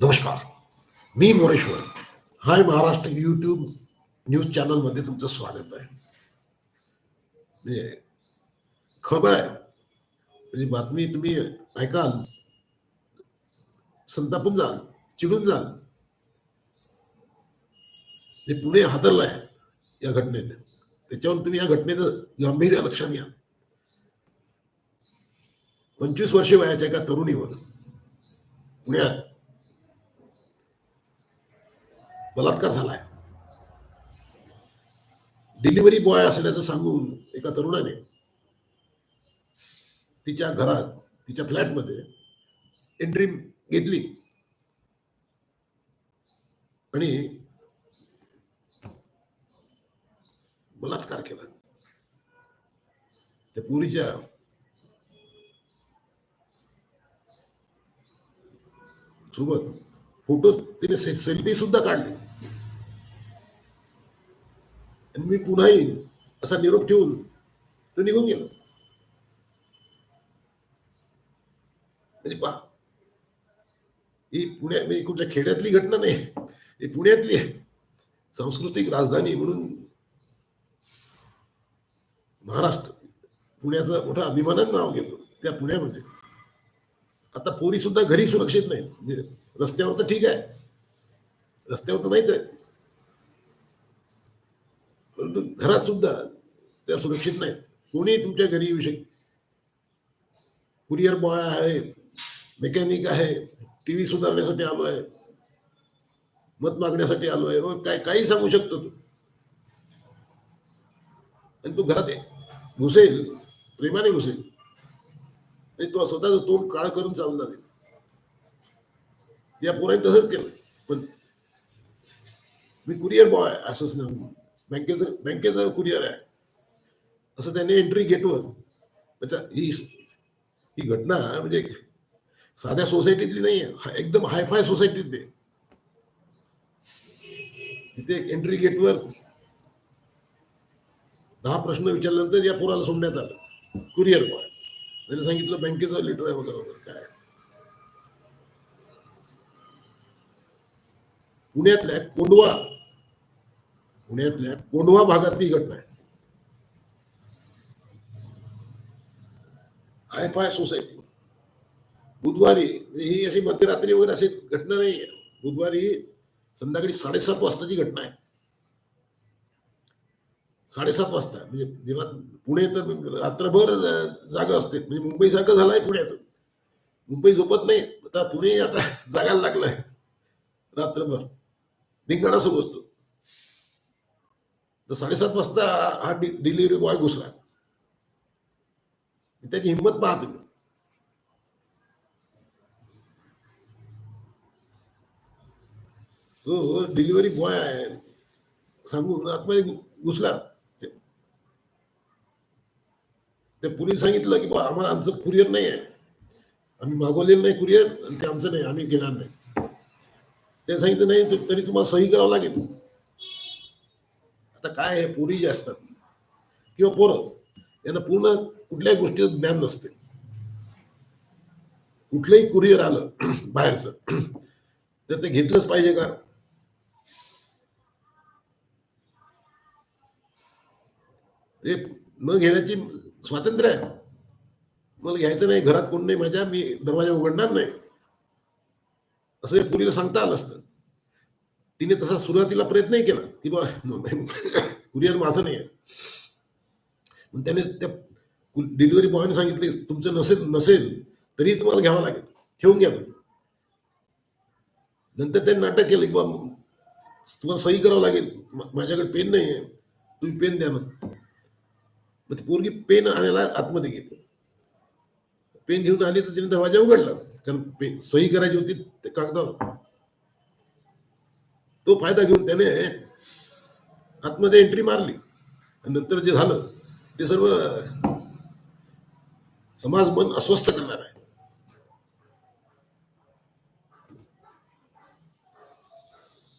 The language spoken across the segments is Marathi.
नमस्कार. मी Moreshwar. Hi Maharashtra YouTube news चॅनलमध्ये तुमचं स्वागत आहे. म्हणजे खबर आहे. म्हणजे बातमी तुम्ही ऐकाल. संतापून जाल चिडून जाल. म्हणजे पुणे हादरलाय या घटनेने. त्याच्यावर तुम्ही या घटनेचं गांभीर्य लक्षात घ्या. पंचवीस वर्षे वयाच्या एका तरुणीवर पुण्यात बलात्कार झालाय. डिलिव्हरी बॉय असल्याचं सांगून एका तरुणाने तिच्या घरात तिच्या फ्लॅटमध्ये एंट्री घेतली. आणि बलात्कार केला. त्या पुरीच्या सोबत फोटो तिने सेल्फी सुद्धा काढली. आणि मी पुन्हा येईन असा निरोप ठेवून तो निघून गेला. म्हणजे पहा ही पुण्या म्हणजे कुठल्या खेड्यातली घटना नाही ही पुण्यातली आहे. सांस्कृतिक राजधानी म्हणून महाराष्ट्र पुण्याचं मोठं अभिमानानं नाव गेलं त्या पुण्यामध्ये. आता पोरी सुद्धा घरी सुरक्षित नाही म्हणजे रस्त्यावर तर ठीक आहे रस्त्यावर तर नाहीच आहे. परंतु घरात सुद्धा त्या सुरक्षित नाहीत. कोणी तुमच्या घरी येऊ शकते कुरिअर बॉय आहे मेकॅनिक आहे टी व्ही सुधारण्यासाठी आलो आहे मत मागण्यासाठी आलो आहे काय काही सांगू शकतो तू? आणि तू घरात घुसेल प्रेमाने घुसेल. आणि तो स्वतःच तोंड काळ करून चालणार आहे. या पोराने तसंच केलं पण मी कुरिअर बॉय असंच नाही. बँकेचं बँकेचं कुरिअर आहे असं त्याने एंट्री गेटवर अच्छा ही ही घटना म्हणजे साध्या सोसायटीतली नाही आहे एकदम हायफाय सोसायटीतली. तिथे एंट्री गेटवर दहा प्रश्न विचारल्यानंतर या पोराला सोडण्यात आलं कुरिअर बॉय त्याने सांगितलं बँकेचं लिटर आहे वगैरे वगैरे काय पुण्यातल्या कोंडवा पुण्यातल्या कोंडवा भागातली घटना आहे. Hi fi society. बुधवारी म्हणजे ही अशी मध्यरात्री वगैरे अशी घटना नाही आहे. बुधवारी संध्याकाळी साडेसात वाजताची घटना आहे. साडेसात वाजता म्हणजे जेव्हा पुणे तर रात्रभर जागा असते. म्हणजे मुंबईसारखं झालंय पुण्याचं. मुंबई झोपत नाही. आता पुणे आता जागायला लागलाय. रात्रभर. धिंगाणा सुरू असतो. तर साडेसात वाजता हा डि डिलिव्हरी बॉय घुसला. त्याची हिंमत पाहत मी तो डिलिव्हरी बॉय आहे. सांगून आतमध्ये घुसला. ते- पोलीस सांगितलं की बा आम्हाला आमचं कुरिअर नाही आहे. आम्ही मागवलेलं नाही कुरिअर आणि ते आमचं नाही आम्ही घेणार नाही. ते सांगितलं नाही तरी तुम्हाला सही करावं लागेल. आता काय आहे? पोरी जे असतात. किंवा पोरं. यांना पूर्ण कुठल्याही गोष्टीचं ज्ञान नसते. कुठलंही कुरिअर आलं बाहेरचं तर ते घेतलंच पाहिजे का? ते न घेण्याची स्वातंत्र्य आहे. मला घ्यायचं नाही घरात कोण नाही माझ्या मी दरवाजा उघडणार नाही. असं हे पुरीला सांगता आलं असतं. तिने तसा सुरुवातीला प्रयत्नही केला. की बा कुरिअर माझं नाही आहे मग त्याने त्या डिलिव्हरी बॉयने सांगितले तुमचं नसेल नसेल तरी तुम्हाला घ्यावं लागेल. ठेवून घ्या तुम्ही. नंतर त्यांनी नाटक केलं की बा तुम्हाला सही करावं लागेल. माझ्याकडे पेन नाही आहे तुम्ही पेन द्या ना. मग ती पोरगी पेन आणायला आतमध्ये गेली. पेन घेऊन आली तर तिने दरवाजा उघडला. कारण पेन सही करायची होती ते कागदावर. तो फायदा घेऊन त्याने आतमध्ये एंट्री मारली. आणि नंतर जे झालं ते सर्व समाज मन अस्वस्थ करणार आहे.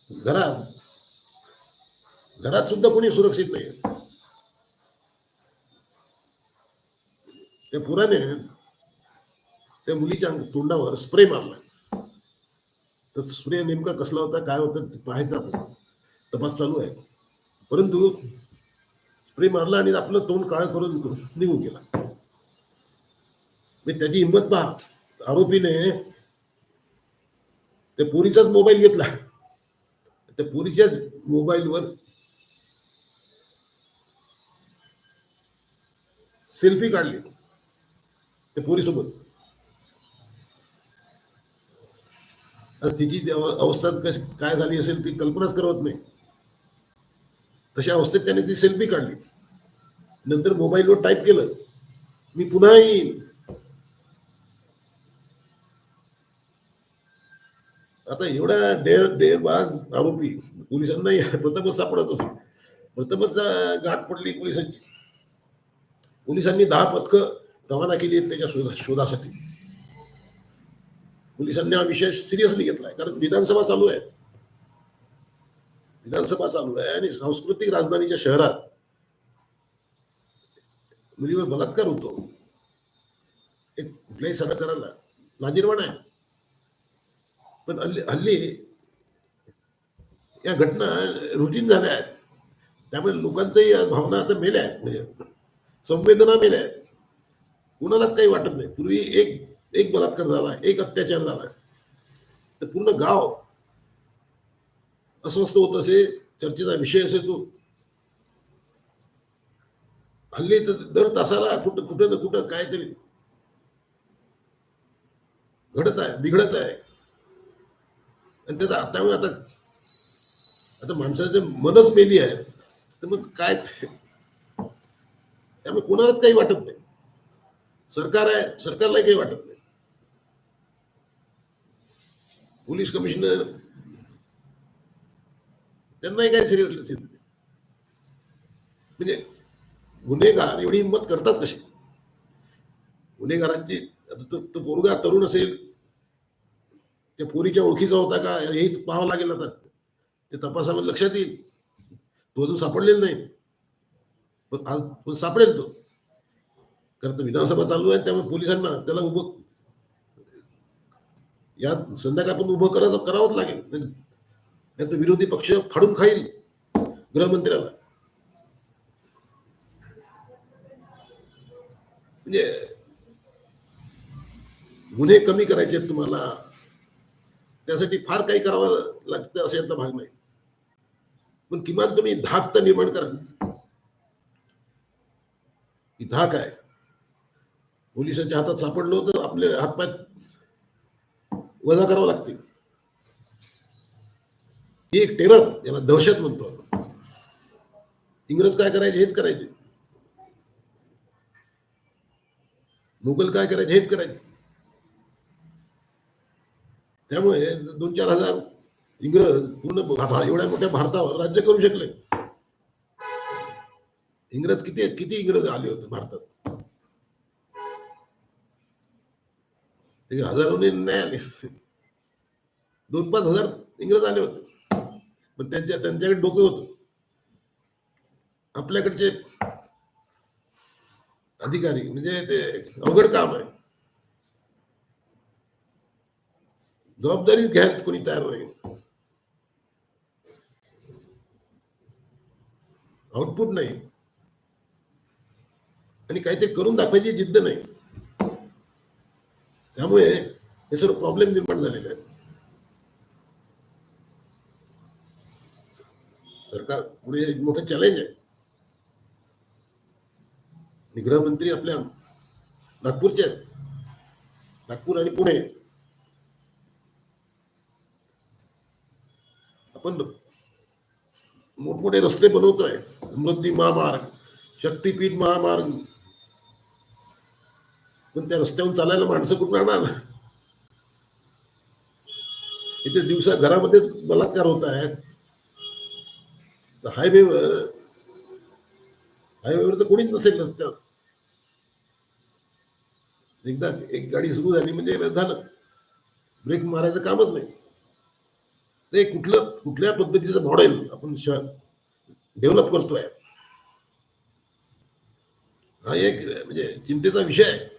घरात घरात सुद्धा कोणी सुरक्षित नाही त्या पुराने त्या मुलीच्या तोंडावर स्प्रे मारला. तर स्प्रे नेमका कसला होता काय होतं पाहायचं आपण. तपास चालू आहे. परंतु स्प्रे मारला आणि आपलं तोंड काळ करून निघून गेला. म्हणजे त्याची हिंमत पहा. आरोपीने त्या पोरीचाच मोबाईल घेतला. त्या पोरीच्याच मोबाईलवर सेल्फी काढली. त्या पोरीसोबत. तिची अवस्था कशी काय झाली असेल ती कल्पनाच करत नाही. तशा अवस्थेत त्याने ती सेल्फी काढली. नंतर मोबाईलवर टाईप केलं. मी पुन्हा येईन. आता एवढा डेर डेरबाज आरोपी पोलिसांना प्रथमच सापडत असेल. प्रथमच गाठ पडली पोलिसांची. पोलिसांनी दहा पथकं रवाना केली आहेत त्याच्या शोधा शोधासाठी. पोलिसांनी हा विषय सिरियसली घेतलाय. कारण विधानसभा चालू आहे. विधानसभा चालू आहे आणि सांस्कृतिक राजधानीच्या शहरात मुलीवर बलात्कार होतो. एक कुठल्याही सगळं लाजीरवाण आहे. पण हल्ली हल्ली या घटना रुटीन झाल्या आहेत. त्यामुळे लोकांच्याही या भावना आता मेल्या आहेत. म्हणजे संवेदना मेल्या आहेत. कुणालाच काही वाटत नाही. पूर्वी एक एक बलात्कार झाला एक अत्याचार झाला तर पूर्ण गाव अस्वस्थ होत असे चर्चेचा विषय असे तो. हल्ली तर दर तासाला कुठं कुठं ना कुठं काहीतरी घडत आहे बिघडत आहे. आणि त्याचा त्यामुळे आता आता माणसाचे मनच मेली आहे तर मग काय? त्यामुळे कोणालाच काही वाटत नाही. सरकार आहे सरकारलाही काही वाटत नाही. Police commissioner. त्यांनाही काही सिरियसनेस येत नाही. म्हणजे गुन्हेगार एवढी हिंमत करतात कशी? गुन्हेगारांची आता तो तो पोरगा तरुण असेल त्या पोरीच्या ओळखीचा होता का हे पाहावं लागेल आता. ते तपासामध्ये लक्षात येईल. तो अजून सापडलेला नाही. पण आज सापडेल तो. कारण तो विधानसभा चालू आहे त्यामुळे पोलिसांना त्याला उभं या संध्याकाळ उभं करायचं करावंच लागेल. नाही तर विरोधी पक्ष फाडून खाईल गृहमंत्र्याला. म्हणजे गुन्हे कमी करायचे आहेत तुम्हाला. त्यासाठी फार काही करावं लागतं असं यातला भाग नाही. पण किमान तुम्ही धाक तर निर्माण करा. ही धाक आहे पोलिसांच्या हातात सापडलो तर आपले हातपाय वजा करावं लागतील ही एक टेरर याला दहशत म्हणतो आपण. इंग्रज काय करायचे? हेच करायचे. मुघल काय करायचे? हेच करायचे. त्यामुळे दोन चार हजार इंग्रज पूर्ण एवढ्या मोठ्या भारतावर राज्य करू शकले. इंग्रज किती किती इंग्रज आले होते भारतात? ते हजारोने नाही आले. दोन पाच हजार इंग्रज आले होते. पण त्यांच्या त्यांच्याकडे डोकं होत. आपल्याकडचे अधिकारी म्हणजे ते अवघड काम आहे. जबाबदारीच घ्यायला कोणी तयार नाही. आउटपुट नाही. आणि काहीतरी करून दाखवायची जिद्द नाही. त्यामुळे हे प्रॉब्लेम निर्माण सरकार पुढे एक मोठं चॅलेंज आहे. आणि गृहमंत्री आपल्या नागपूरचे आहेत. नागपूर आणि पुणे. आपण मोठमोठे रस्ते बनवतोय. समृद्धी महामार्ग, शक्तीपीठ महामार्ग पण त्या रस्त्यावर चालायला माणसं कुठून राहणार इथे दिवसा घरामध्ये बलात्कार होत आहेत. हायवेवर हायवेवर तर कोणीच नसेल रस्त्यावर. एकदा एक गाडी सुरू झाली म्हणजे झालं. ब्रेक मारायचं कामच नाही. ते कुठलं कुठल्या पद्धतीचं मॉडेल आपण डेव्हलप करतोय? हा एक म्हणजे चिंतेचा विषय आहे.